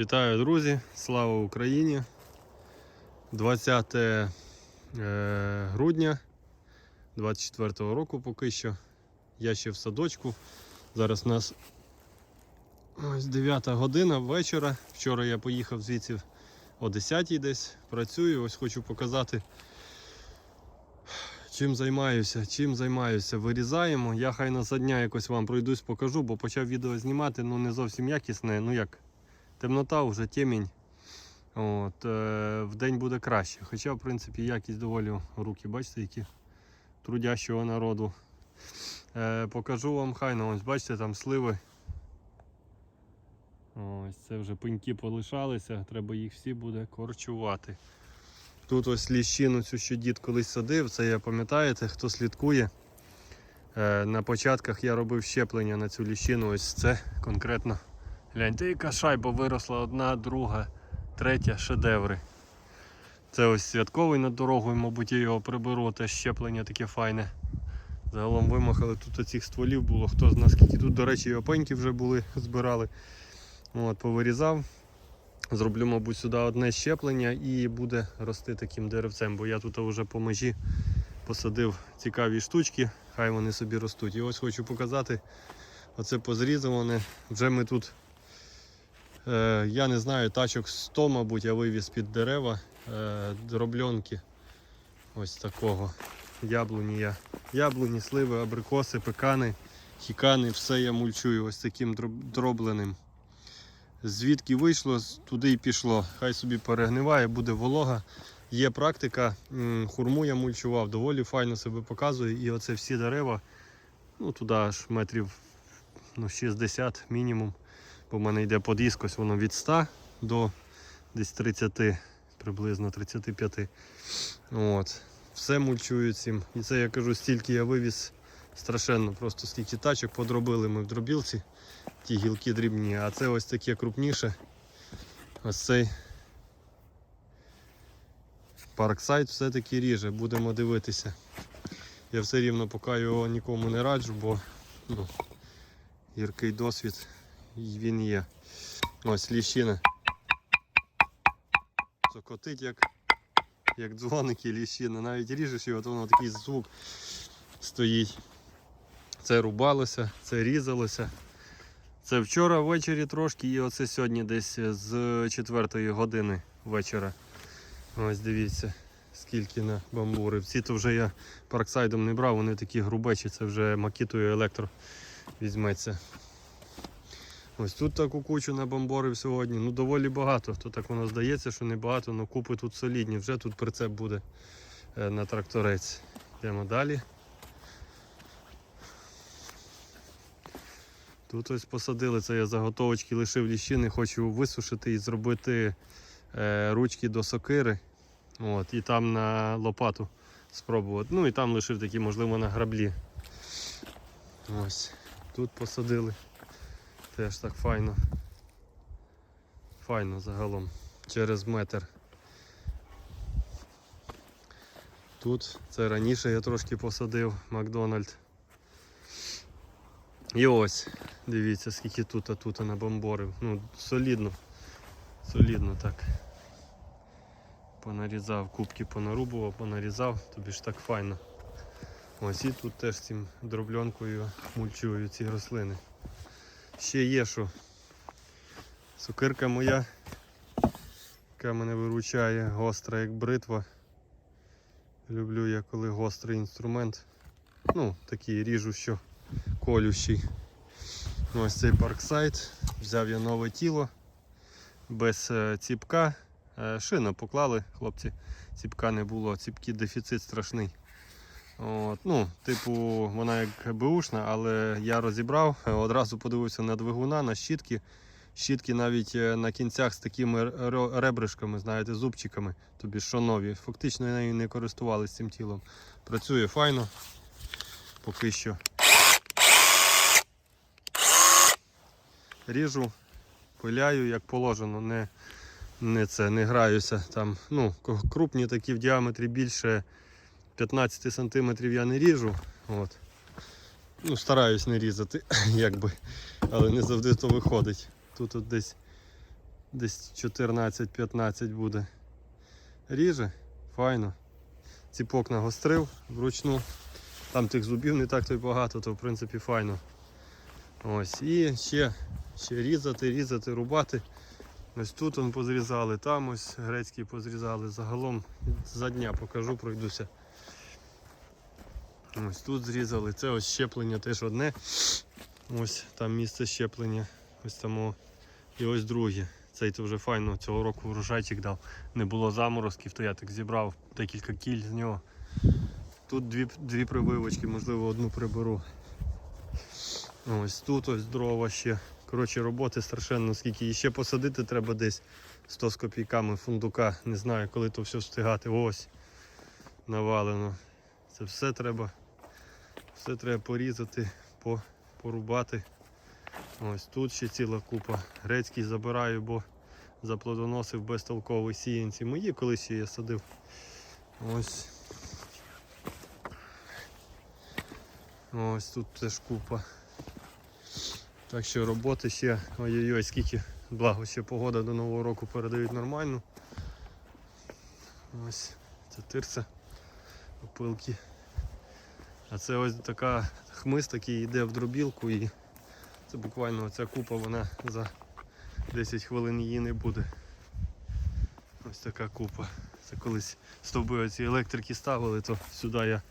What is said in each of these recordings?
Вітаю, друзі! Слава Україні! 20 е, грудня 24 року поки що. Я ще в садочку. Зараз у нас ось 9 година вечора. Вчора я поїхав звідси о 10 десь. Працюю. Ось хочу показати, чим займаюся. Чим займаюся. Вирізаємо. Я хай на дня якось вам пройдусь, покажу, бо почав відео знімати, ну не зовсім якісне. Ну як темнота, вже темінь. От, е, в день буде краще. Хоча, в принципі, якість доволі руки, бачите, які трудящого народу. Е, покажу вам хайно, ось бачите, там сливи. Ось це вже пеньки полишалися, треба їх всі буде корчувати. Тут ось ліщину цю, що дід колись садив, це я пам'ятаєте, хто слідкує. Е, на початках я робив щеплення на цю ліщину, ось це конкретно. Гляньте, яка шайба виросла одна, друга, третя шедеври. Це ось святковий над дорогою, мабуть, я його приберу, те щеплення таке файне. Загалом вимахали тут оцих стволів було, хто з нас скільки тут, до речі, і опеньки вже були, збирали. От, повирізав. Зроблю, мабуть, сюди одне щеплення і буде рости таким деревцем, бо я тут вже по межі посадив цікаві штучки, хай вони собі ростуть. І ось хочу показати, оце позрізане. Вже ми тут, я не знаю, тачок 100, мабуть, я вивіз під дерева е, дробльонки. Ось такого. Яблуні я. Яблуні, сливи, абрикоси, пекани, хікани, все я мульчую ось таким дробленим. Звідки вийшло, туди і пішло. Хай собі перегниває, буде волога. Є практика, хурму я мульчував, доволі файно себе показує. І оце всі дерева, ну туди аж метрів ну, 60 мінімум. Бо в мене йде подіск, ось воно від 100 до десь 30, приблизно 35. От. Все мульчую цим. І це я кажу, стільки я вивіз страшенно. Просто стільки тачок подробили ми в дробілці, ті гілки дрібні, а це ось таке крупніше. Ось цей парксайд все-таки ріже, будемо дивитися. Я все рівно поки його нікому не раджу, бо ну, гіркий досвід він є. Ось ліщина. Цокотить як, як дзвоники ліщина. Навіть ріжеш його, то воно такий звук стоїть. Це рубалося, це різалося. Це вчора ввечері трошки і оце сьогодні десь з 4 години вечора. Ось дивіться, скільки на бамбури. Ці то вже я парксайдом не брав, вони такі грубечі, це вже макітою електро візьметься. Ось тут таку кучу набамборив сьогодні. Ну доволі багато. То так воно здається, що не багато, але купи тут солідні. Вже тут прицеп буде е, на тракторець. Йдемо далі. Тут ось посадили це я заготовочки лишив ліщини, хочу висушити і зробити е, ручки до сокири. От, і там на лопату спробувати. Ну і там лишив такі, можливо, на граблі. Ось. Тут посадили. Теж так файно. Файно загалом. Через метр. Тут це раніше я трошки посадив Макдональд. І ось, дивіться, скільки тут, а тут набомборив. Ну, солідно. Солідно так. Понарізав, кубки понарубував, понарізав, тобі ж так файно. Ось і тут теж цим дробльонкою мульчую ці рослини. Ще є що. Сукирка моя, яка мене виручає, гостра як бритва. Люблю я коли гострий інструмент. Ну, такий ріжу, що колющий. Ось цей парксайд. Взяв я нове тіло без е, ціпка. Е, Шину поклали, хлопці. Ціпка не було, ціпки дефіцит страшний. От, ну, Типу, вона як беушна, але я розібрав, одразу подивився на двигуна, на щітки. Щітки навіть е, на кінцях з такими ребришками, знаєте, зубчиками, тобі що нові. Фактично нею не користувалися цим тілом. Працює файно. Поки що. Ріжу, пиляю, як положено, не, не, це, не граюся. Там, ну, крупні такі в діаметрі більше 15 см я не ріжу. От. Ну, стараюсь не різати, якби, але не завжди то виходить. Тут от десь Десь 14-15 буде. Ріже, файно. Ціпок нагострив вручну. Там тих зубів не так то й багато, то в принципі файно. Ось. І ще, ще різати, різати, рубати. Ось тут он позрізали, там ось грецький позрізали. Загалом за дня покажу, пройдуся. Ось тут зрізали. Це ось щеплення теж одне. Ось там місце щеплення. Ось там. І ось друге. Цей то вже файно цього року врожайчик дав. Не було заморозків, то я так зібрав декілька кіль з нього. Тут дві, дві прививочки, можливо, одну приберу. Ось тут ось дрова ще. Коротше, роботи страшенно, скільки і ще посадити треба десь 100 з копійками фундука. Не знаю, коли то все встигати. Ось навалено. Це все треба. Все треба порізати, порубати. Ось тут ще ціла купа. Грецький забираю, бо заплодоносив безтолкові сіянці. Мої колись я садив. Ось. Ось тут теж купа. Так що роботи ще, ой-ой-ой, скільки, благо ще погода до Нового року передають нормально. Ось, це тирса, опилки. А це ось така хмиз такий йде в дробілку і це буквально оця купа, вона за 10 хвилин її не буде. Ось така купа. Це колись стовби оці електрики ставили, то сюди я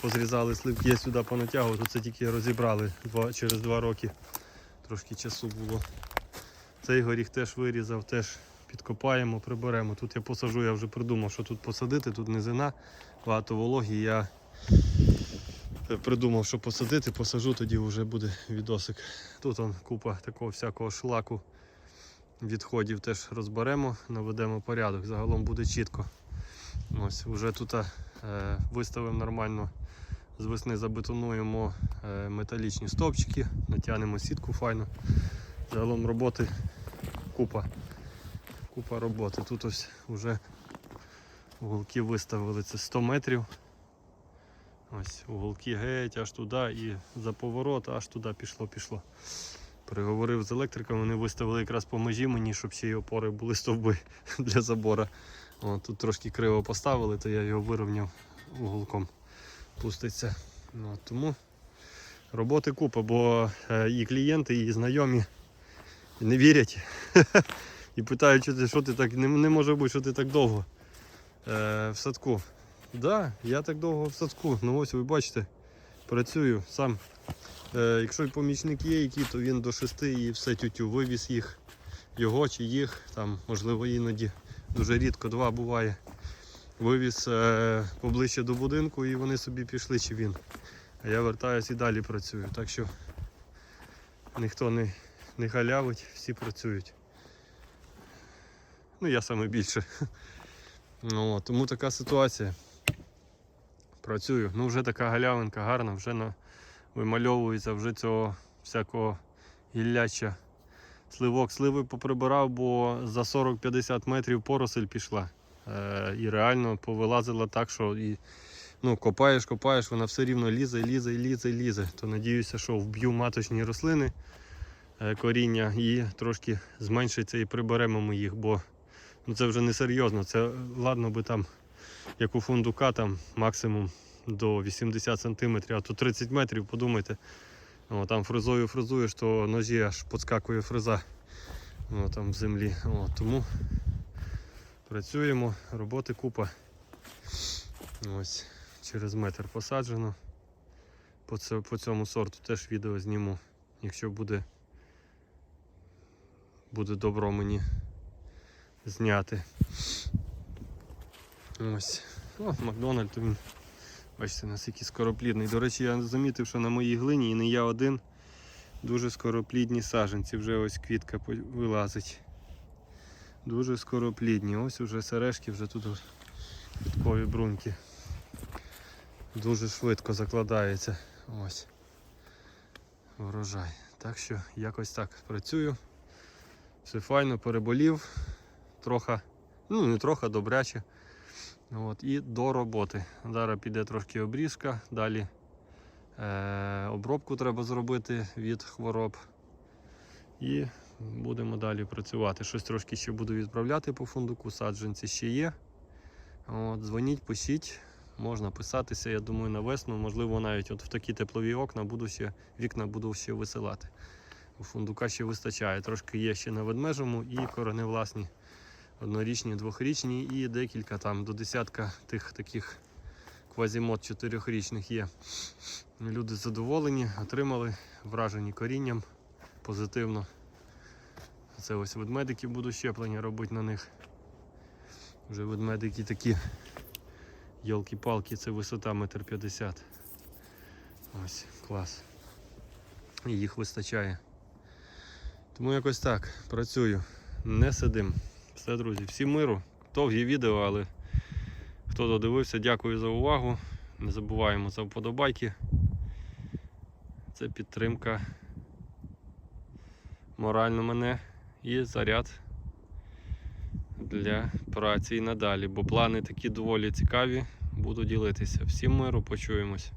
позрізали сливки, я сюди понатягував, то це тільки розібрали два, через два роки. Трошки часу було. Цей горіх теж вирізав, теж підкопаємо, приберемо. Тут я посажу, я вже придумав, що тут посадити, тут низина, багато вологі. Я придумав, що посадити, посажу, тоді вже буде відосик. Тут он купа такого всякого шлаку відходів теж розберемо, наведемо порядок. Загалом буде чітко. Ось, вже тут е, виставимо нормально. З весни забетонуємо е, металічні стовпчики, натягнемо сітку файно. Загалом роботи купа. Купа роботи. Тут ось вже уголки виставили це 100 метрів. Ось уголки геть аж туди і за поворот аж туди пішло, пішло. Переговорив з електриком, вони виставили якраз по межі мені, щоб й опори були стовби для забора. О, тут трошки криво поставили, то я його вирівняв уголком. Пуститься. Ну, тому роботи купа, бо е, і клієнти, і знайомі не вірять. і питають, що ти, так, не, не може бути, що ти так довго е, в садку. Да, я так довго в садку. Ну ось ви бачите, працюю сам. Е, якщо помічник є, який, то він до шести і все тютю. Вивіз їх, його чи їх, там, можливо, іноді дуже рідко два буває. Вивіз е, поближче до будинку і вони собі пішли, чи він. А я вертаюсь і далі працюю. Так що ніхто не, не халявить, всі працюють. Ну, я саме більше. Ну, тому така ситуація. Працюю. Ну, вже така галявинка гарна, вже на, вимальовується вже цього всякого гілляча. Сливок, сливи поприбирав, бо за 40-50 метрів поросель пішла. Е, і реально повилазила так, що і, ну, копаєш, копаєш, вона все рівно лізе, лізе, лізе, лізе. То надіюся, що вб'ю маточні рослини е, коріння і трошки зменшиться і приберемо ми їх, бо ну, це вже не серйозно. Це ладно би там, як у фундука, там максимум до 80 см, а то 30 метрів, подумайте. О, там фрезою фрезуєш, то ножі аж підскакує фреза О, там в землі. О, тому працюємо, роботи купа. Ось через метр посаджено. По, це, по цьому сорту теж відео зніму, якщо буде, буде добро мені зняти. Ось. О, Макдональд він. Бачите, наскільки скороплідний. До речі, я замітив, що на моїй глині і не я один. Дуже скороплідні саженці. Вже ось квітка вилазить. Дуже скороплідні. Ось уже сережки, вже тут квіткові бруньки. Дуже швидко закладається. Ось. Врожай. Так що якось так працюю. Все файно, переболів. Троха, ну не трохи, добряче. От, і до роботи. Зараз піде трошки обрізка, далі е, обробку треба зробити від хвороб. І будемо далі працювати. Щось трошки ще буду відправляти по фундуку, саджанці ще є. От, дзвоніть, пишіть, можна писатися, я думаю, на весну. Можливо, навіть от в такі теплові окна буду ще, вікна буду ще висилати. У фундука ще вистачає. Трошки є ще на ведмежому і кореневласні однорічні, двохрічні і декілька там до десятка тих таких квазімод чотирьохрічних є. Люди задоволені, отримали, вражені корінням позитивно. Це ось ведмедики буду щеплення робити на них. Вже ведмедики такі. Йолки-палки, це висота метр п'ятдесят. Ось, клас. І їх вистачає. Тому якось так, працюю, не сидим. Все, друзі, всім миру. Довгі відео, але хто додивився, дякую за увагу. Не забуваємо за вподобайки. Це підтримка морально мене і заряд для праці і надалі, бо плани такі доволі цікаві. Буду ділитися. Всім миру, почуємось.